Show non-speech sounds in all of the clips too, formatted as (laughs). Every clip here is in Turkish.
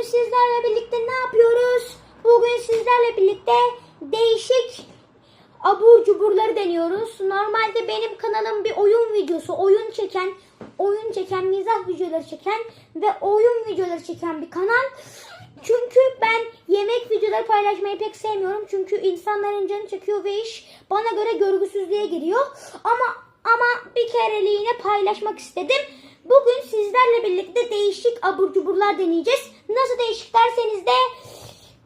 Bugün sizlerle birlikte ne yapıyoruz? Bugün sizlerle birlikte değişik abur cuburları deniyoruz. Normalde benim kanalım bir oyun videosu, oyun çeken, oyun çeken, mizah videoları çeken ve oyun videoları çeken bir kanal. Çünkü ben yemek videoları paylaşmayı pek sevmiyorum. Çünkü insanların canı çekiyor ve iş bana göre görgüsüzlüğe giriyor. Ama ama bir kereliğine paylaşmak istedim. Bugün sizlerle birlikte değişik abur cuburlar deneyeceğiz. Nasıl değişik derseniz de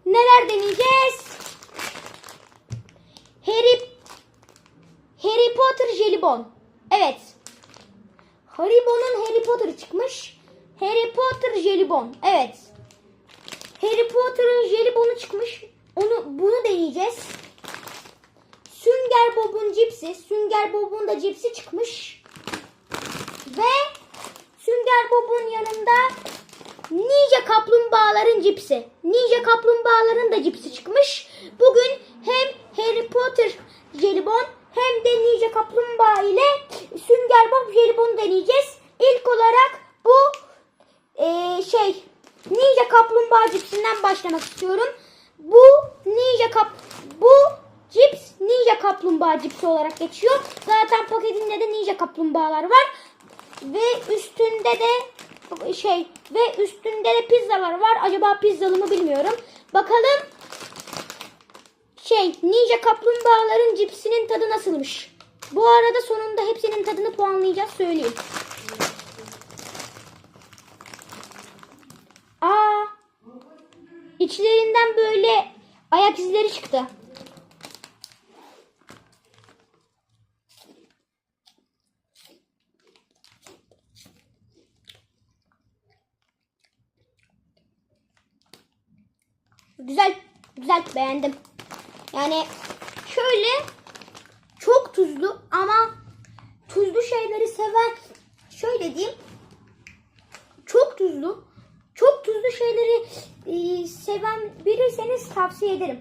neler deneyeceğiz? Harry Harry Potter jelibon. Evet. Haribo'nun Harry Potter çıkmış. Harry Potter jelibon. Evet. Harry Potter'ın jelibonu çıkmış. Onu bunu deneyeceğiz. Sünger Bob'un cipsi. Sünger Bob'un da cipsi çıkmış. Ve Sünger Bob'un yanında Ninja kaplumbağaların cipsi. Ninja kaplumbağaların da cipsi çıkmış. Bugün hem Harry Potter jelibon hem de Ninja kaplumbağa ile Sünger Bob jelibonu deneyeceğiz. İlk olarak bu eee, şey Ninja kaplumbağa cipsinden başlamak istiyorum. Bu Ninja kap bu cips Ninja kaplumbağa cipsi olarak geçiyor. Zaten paketinde de Ninja kaplumbağalar var. Ve üstünde de şey ve üstünde de pizzalar var. Acaba pizzalı mı bilmiyorum. Bakalım şey Ninja kaplumbağaların cipsinin tadı nasılmış? Bu arada sonunda hepsinin tadını puanlayacağız söyleyeyim. Aa, içlerinden böyle ayak izleri çıktı. Güzel, güzel beğendim. Yani şöyle çok tuzlu ama tuzlu şeyleri seven şöyle diyeyim çok tuzlu çok tuzlu şeyleri e, seven biriyseniz tavsiye ederim.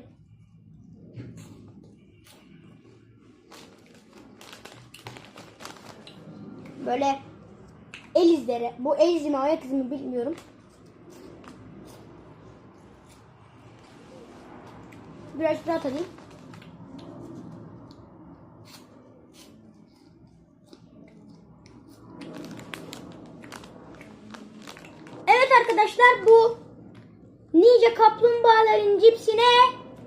Böyle el izleri. Bu el izi mi ayak izi mi bilmiyorum. Biraz daha tadayım. Evet arkadaşlar bu Ninja kaplumbağaların cipsine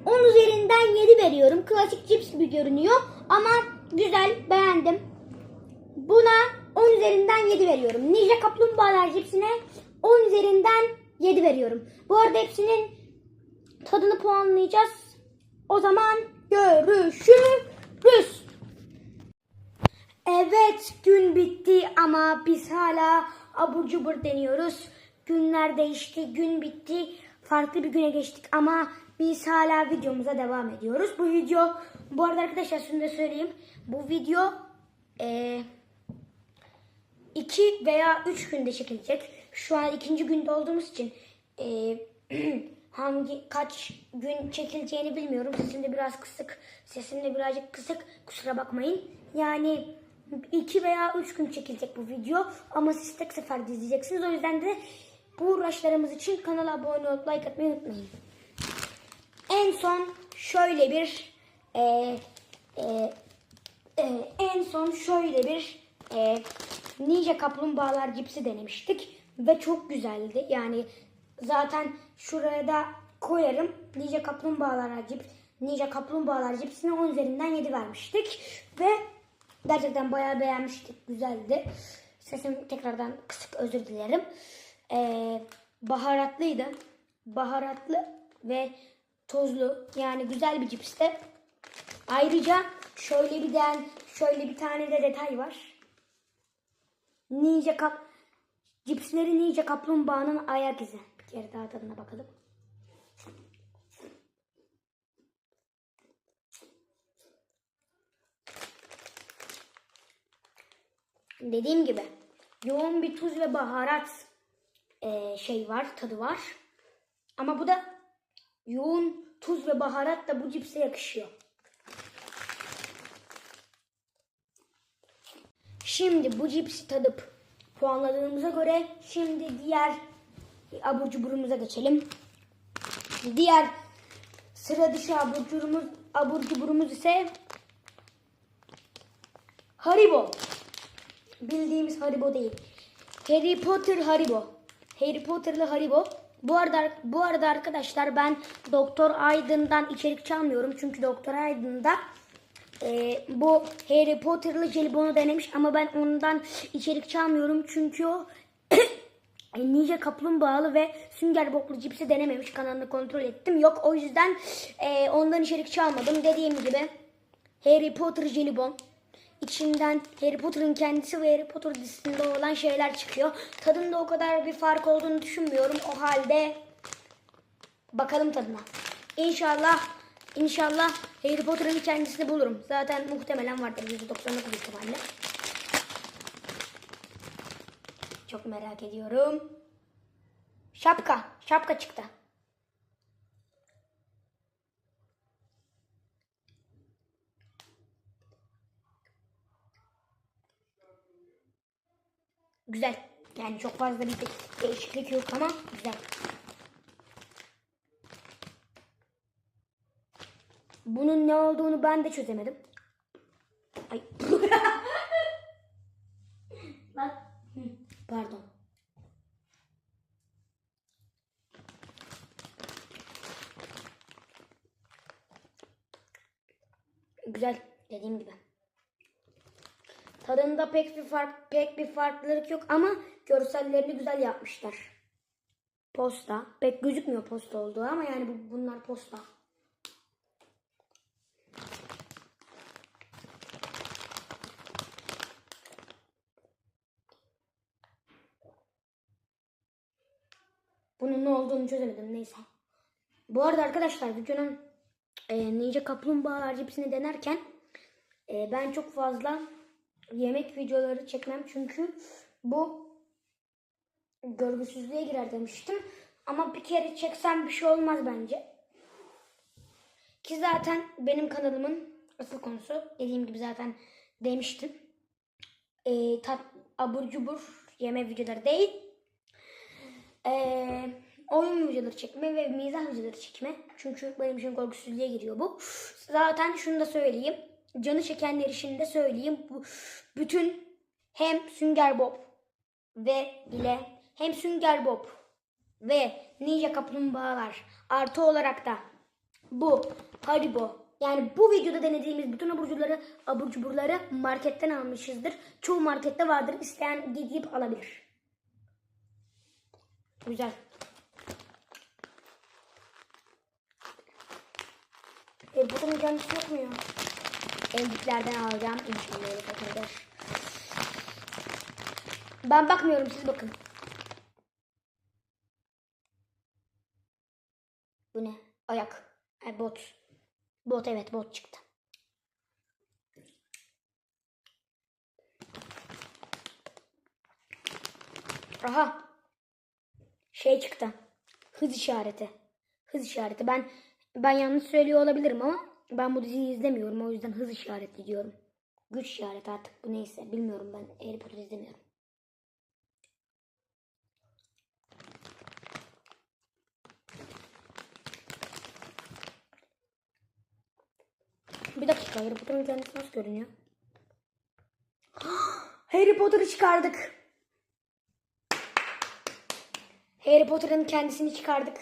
10 üzerinden 7 veriyorum. Klasik cips gibi görünüyor ama güzel beğendim. Buna 10 üzerinden 7 veriyorum. Ninja kaplumbağalar cipsine 10 üzerinden 7 veriyorum. Bu arada hepsinin tadını puanlayacağız. O zaman görüşürüz. Evet gün bitti ama biz hala abur cubur deniyoruz. Günler değişti, gün bitti. Farklı bir güne geçtik ama biz hala videomuza devam ediyoruz. Bu video, bu arada arkadaşlar şunu da söyleyeyim. Bu video eee 2 veya 3 günde çekilecek. Şu an ikinci günde olduğumuz için eee, (clears throat) hangi kaç gün çekileceğini bilmiyorum. Sesim de biraz kısık. Sesim de birazcık kısık. Kusura bakmayın. Yani 2 veya 3 gün çekilecek bu video. Ama siz tek seferde izleyeceksiniz. O yüzden de bu uğraşlarımız için kanala abone olup like atmayı unutmayın. En son şöyle bir eee eee ee, en son şöyle bir e, Ninja Kaplumbağalar cipsi denemiştik ve çok güzeldi. Yani zaten şuraya da koyarım. Ninja Kaplumbağalar cips Ninja Kaplumbağalar cipsine 10 üzerinden 7 vermiştik ve gerçekten bayağı beğenmiştik. Güzeldi. Sesim tekrardan kısık özür dilerim. Ee, baharatlıydı. Baharatlı ve tozlu. Yani güzel bir cipsti. Ayrıca şöyle bir den, şöyle bir tane de detay var. Ninja kap cipsleri Ninja kaplumbağanın ayak izi. Bir kere daha tadına bakalım. Dediğim gibi yoğun bir tuz ve baharat eee, şey var, tadı var. Ama bu da yoğun tuz ve baharat da bu cipse yakışıyor. Şimdi bu cipsi tadıp puanladığımıza göre şimdi diğer abur cuburumuza geçelim. Diğer sıra dışı abur cuburumuz, abur cuburumuz ise Haribo. Bildiğimiz Haribo değil. Harry Potter Haribo. Harry Potter'lı Haribo. Bu arada bu arada arkadaşlar ben Doktor Aydın'dan içerik çalmıyorum. Çünkü Doktor Aydın'da e, bu Harry Potter'lı jelibonu denemiş ama ben ondan içerik çalmıyorum. Çünkü o (clears throat) Ninja kaplumbağalı ve sünger boklu cipsi denememiş kanalını kontrol ettim. Yok o yüzden e, ondan içerik çalmadım. Dediğim gibi Harry Potter jelibon. İçinden Harry Potter'ın kendisi ve Harry Potter dizisinde olan şeyler çıkıyor. Tadında o kadar bir fark olduğunu düşünmüyorum. O halde bakalım tadına. İnşallah inşallah Harry Potter'ın kendisini bulurum. Zaten muhtemelen vardır %99 ihtimalle. Çok merak ediyorum. Şapka. Şapka çıktı. Güzel. Yani çok fazla bir de- değişiklik yok ama güzel. Bunun ne olduğunu ben de çözemedim. Ay. (laughs) Bak. Pardon. Güzel dediğim gibi. Tadında pek bir fark pek bir farklılık yok ama görsellerini güzel yapmışlar. Posta. Pek gözükmüyor posta olduğu ama yani bu, bunlar posta. Bunun ne olduğunu çözemedim neyse. Bu arada arkadaşlar videonun e, Ninja Kaplumbağalar cipsini denerken e, ben çok fazla yemek videoları çekmem çünkü bu görgüsüzlüğe girer demiştim. Ama bir kere çeksem bir şey olmaz bence. Ki zaten benim kanalımın asıl konusu dediğim gibi zaten demiştim. E, tat, abur cubur yeme videoları değil. E, oyun videoları çekme ve mizah videoları çekme. Çünkü benim için korkusuzluğa giriyor bu. Zaten şunu da söyleyeyim. Canı çekenler için de söyleyeyim. Bu bütün hem Sünger Bob ve ile hem Sünger Bob ve Ninja Kaplumbağalar artı olarak da bu Haribo yani bu videoda denediğimiz bütün abur cuburları, abur cuburları marketten almışızdır. Çoğu markette vardır. İsteyen gidip alabilir. Güzel. E, bunun kendisi yok mu ya? Endiklerden alacağım. İnşallah bakılır. Ben bakmıyorum siz bakın. Bu ne? Ayak. E, bot. Bot evet bot çıktı. Aha. Şey çıktı. Hız işareti. Hız işareti. Ben ben yanlış söylüyor olabilirim ama ben bu diziyi izlemiyorum. O yüzden hız işareti diyorum. Güç işareti artık bu neyse. Bilmiyorum ben. Harry Potter izlemiyorum. Bir dakika Harry Potter'ın kendisi nasıl görünüyor? (gasps) Harry Potter'ı çıkardık. Harry Potter'ın kendisini çıkardık.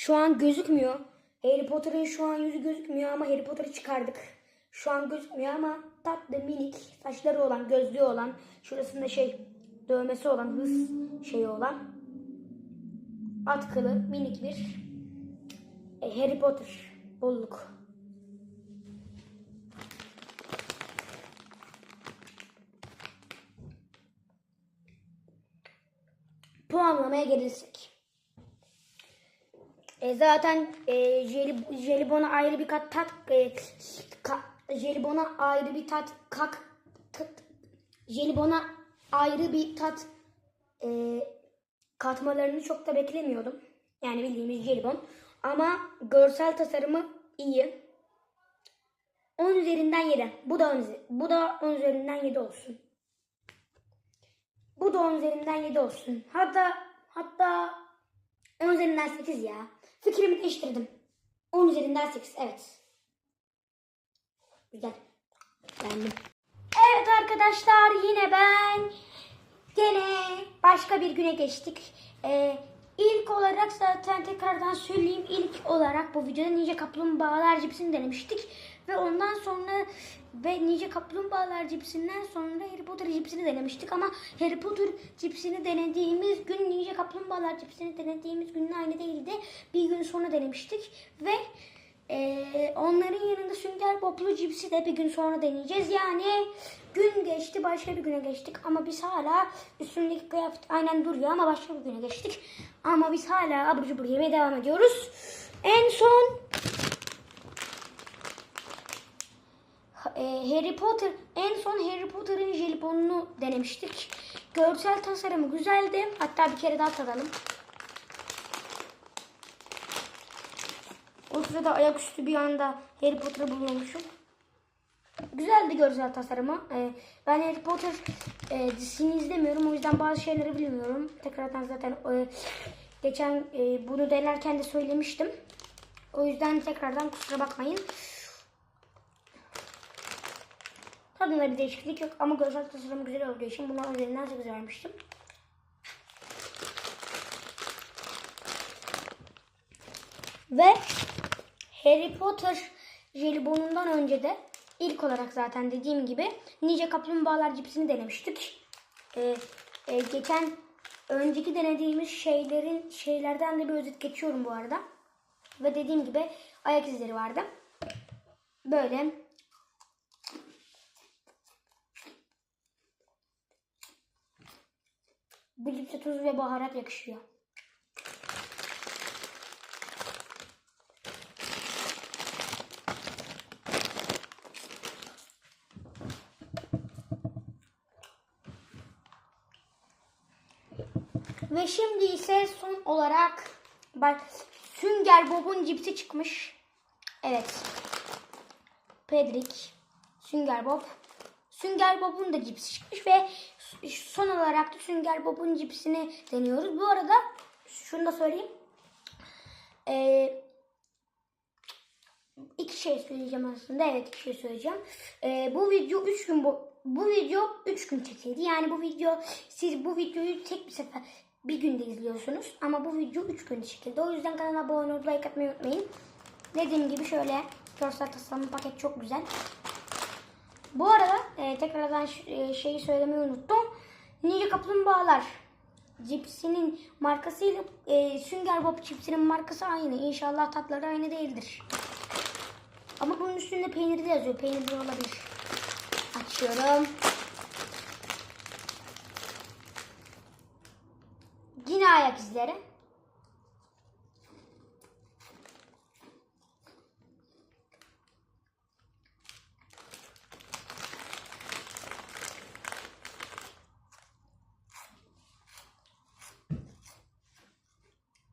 Şu an gözükmüyor. Harry Potter'ın şu an yüzü gözükmüyor ama Harry Potter'ı çıkardık. Şu an gözükmüyor ama tatlı minik saçları olan, gözlüğü olan, şurasında şey dövmesi olan, hız şeyi olan atkılı minik bir e, Harry Potter bulduk. Puanlamaya gelirsek. E, zaten e, jeli, jelibona ayrı bir kat tat e, ka, jelibona ayrı bir tat kak tat, jelibona ayrı bir tat e, katmalarını çok da beklemiyordum. Yani bildiğimiz jelibon. Ama görsel tasarımı iyi. 10 üzerinden 7. Bu da 10, bu da 10 üzerinden 7 olsun. Bu da 10 üzerinden 7 olsun. Hatta hatta 10 üzerinden 8 ya. Fikrimi değiştirdim. 10 üzerinden 8 evet. Güzel. Beğendim. Evet arkadaşlar yine ben gene başka bir güne geçtik. Ee, ilk olarak zaten tekrardan söyleyeyim ilk olarak bu videoda Ninja Kaplumbağalar cipsini denemiştik. Ve ondan sonra ve Ninja Kaplumbağalar cipsinden sonra Harry Potter cipsini denemiştik. Ama Harry Potter cipsini denediğimiz gün Ninja Kaplumbağalar cipsini denediğimiz günle aynı değildi. Bir gün sonra denemiştik. Ve ee, onların yanında Sünger Bob'lu cipsi de bir gün sonra deneyeceğiz. Yani gün geçti başka bir güne geçtik ama biz hala üstündeki kıyafet aynen duruyor ama başka bir güne geçtik. Ama biz hala abur cubur yemeye devam ediyoruz. En son e, Harry Potter en son Harry Potter'ın jelibonunu denemiştik. Görsel tasarımı güzeldi. Hatta bir kere daha tadalım. O sırada ayaküstü bir anda Harry Potter'ı buluyormuşum. Güzeldi görsel tasarımı. Ee, ben Harry Potter e, dizisini izlemiyorum. O yüzden bazı şeyleri bilmiyorum. Tekrardan zaten e, geçen e, bunu denerken de söylemiştim. O yüzden tekrardan kusura bakmayın. Tadında bir değişiklik yok ama görsel tasarımı güzel olduğu için buna üzerinden 8 vermiştim. Ve Harry Potter jelibonundan önce de ilk olarak zaten dediğim gibi Ninja Kaplumbağalar cipsini denemiştik. Ee, e, geçen önceki denediğimiz şeylerin şeylerden de bir özet geçiyorum bu arada. Ve dediğim gibi ayak izleri vardı. Böyle bu cipse tuz ve baharat yakışıyor. Ve şimdi ise son olarak bak Sünger Bob'un cipsi çıkmış. Evet. Pedrik, Sünger Bob. Sünger Bob'un da cipsi çıkmış ve son olarak da Sünger Bob'un cipsini deniyoruz. Bu arada şunu da söyleyeyim. Ee, iki şey söyleyeceğim aslında. Evet iki şey söyleyeceğim. Ee, bu video 3 gün bu bu video 3 gün çekildi. Yani bu video siz bu videoyu tek bir sefer bir günde izliyorsunuz. Ama bu video 3 gün çekildi. O yüzden kanala abone olup like atmayı unutmayın. Dediğim gibi şöyle görsel tasarım paket çok güzel. Bu arada e, tekrardan e, şeyi söylemeyi unuttum. Ninja Kaplumbağalar cipsinin markasıyla e, Sünger Bob cipsinin markası aynı. İnşallah tatları aynı değildir. Ama bunun üstünde peynirli yazıyor. Peynirli olabilir. Açıyorum. Yine ayak izleri.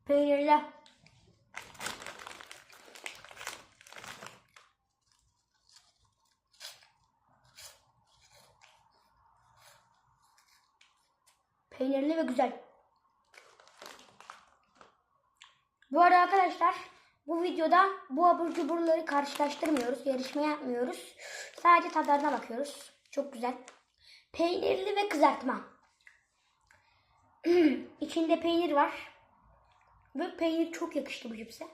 Peynirli. Peynirli ve güzel. Bu arada arkadaşlar bu videoda bu abur cuburları karşılaştırmıyoruz. Yarışma yapmıyoruz. Sadece tadlarına bakıyoruz. Çok güzel. Peynirli ve kızartma. (clears throat) İçinde peynir var. Ve peynir çok yakıştı bu cipse.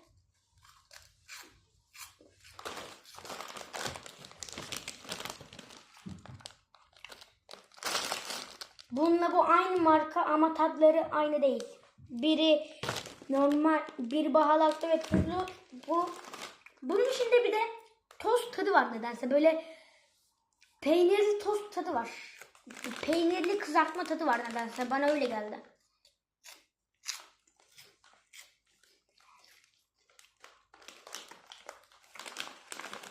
Bununla bu aynı marka ama tadları aynı değil. Biri normal, bir baharatlı ve tuzlu. Bu bunun içinde bir de tost tadı var nedense. Böyle peynirli tost tadı var. Peynirli kızartma tadı var nedense. Bana öyle geldi.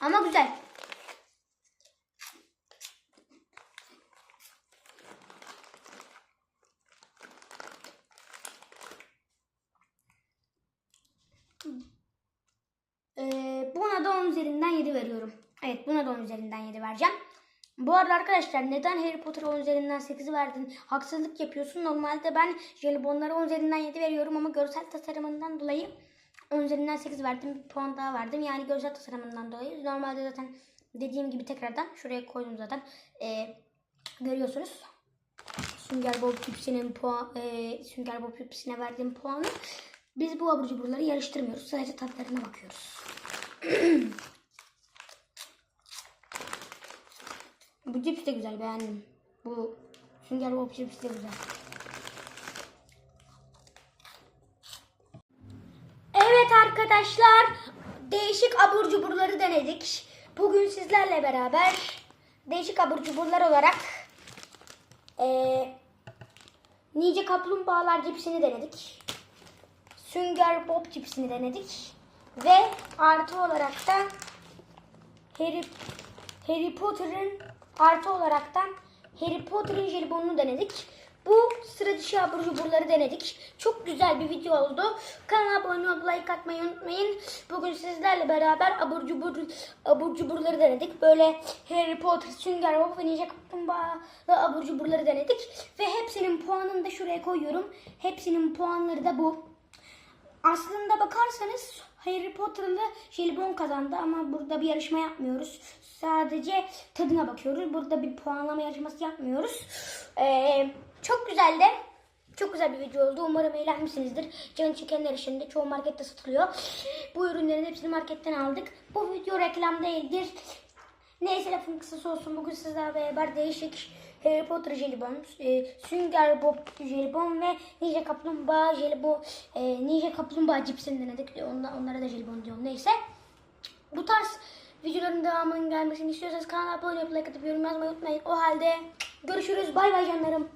Ama güzel. Ee, buna da 10 üzerinden 7 veriyorum. Evet buna da 10 üzerinden 7 vereceğim. Bu arada arkadaşlar neden Harry Potter 10 üzerinden 8 verdin? Haksızlık yapıyorsun. Normalde ben jelibonlara 10 üzerinden 7 veriyorum ama görsel tasarımından dolayı 10 üzerinden 8 verdim. Bir puan daha verdim. Yani görsel tasarımından dolayı. Normalde zaten dediğim gibi tekrardan şuraya koydum zaten. Ee, görüyorsunuz. Sünger Bob Cipsi'nin puan, e, Sünger Bob Cipsi'ne verdiğim puanı. Biz bu abur cuburları yarıştırmıyoruz. Sadece tatlarına bakıyoruz. (clears throat) Bu cips de güzel beğendim. Bu Sünger Bob cips de güzel. Evet arkadaşlar değişik abur cuburları denedik. Bugün sizlerle beraber değişik abur cuburlar olarak eee Nice Kaplumbağalar cipsini denedik. Sünger Bob cipsini denedik. Ve artı olarak da Harry, Harry Potter'ın artı olaraktan Harry Potter'ın jelibonunu denedik. Bu sıra dışı abur cuburları denedik. Çok güzel bir video oldu. Kanala abone olup like atmayı unutmayın. Bugün sizlerle beraber abur cubur abur cuburları denedik. Böyle Harry Potter, Sünger Bob ve Ninja Kaplumbağalı abur cuburları denedik. Ve hepsinin puanını da şuraya koyuyorum. Hepsinin puanları da bu. Aslında bakarsanız Harry Potter'lı jelibon kazandı ama burada bir yarışma yapmıyoruz. Sadece tadına bakıyoruz. Burada bir puanlama yarışması yapmıyoruz. Ee, çok güzel de çok güzel bir video oldu. Umarım eğlenmişsinizdir. Canı çekenler için de çoğu markette satılıyor. Bu ürünlerin hepsini marketten aldık. Bu video reklam değildir. Neyse lafın kısası olsun. Bugün sizlerle beraber değişik Harry Potter jelibon, e, Sünger Bob jelibon ve Ninja Kaplumbağa jelibon, e, Ninja Kaplumbağa cipsini denedik. Onlara, onlara da jelibon diyorum. Neyse. Bu tarz videoların devamının gelmesini istiyorsanız kanala abone olup like atıp yorum yazmayı unutmayın. O halde görüşürüz. Bay bay canlarım.